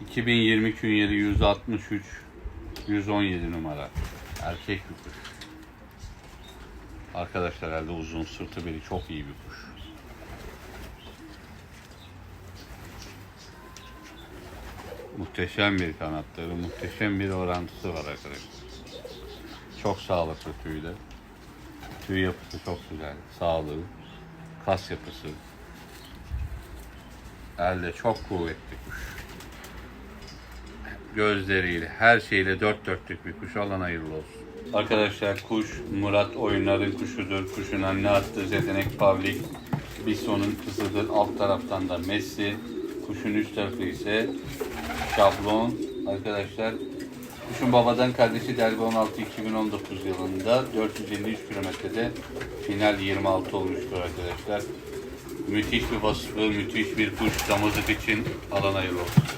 2020 künyeli 163 117 numara. Erkek bir kuş. Arkadaşlar elde uzun sırtı biri çok iyi bir kuş. Muhteşem bir kanatları, muhteşem bir orantısı var arkadaşlar. Çok sağlıklı tüyde. Tüy yapısı çok güzel. Sağlığı, kas yapısı. Elde çok kuvvetli kuş. Gözleriyle, her şeyle dört dörtlük bir kuş. Alan hayırlı olsun. Arkadaşlar kuş Murat oyunların kuşudur. Kuşun anne attığı zetenek Pavlik. Bison'un kızıdır. Alt taraftan da Messi. Kuşun üst tarafı ise şablon. Arkadaşlar Kuşun babadan kardeşi Derbi 16 2019 yılında 453 kilometrede final 26 olmuştur arkadaşlar. Müthiş bir vasfı, müthiş bir kuş damızlık için alan hayırlı olsun.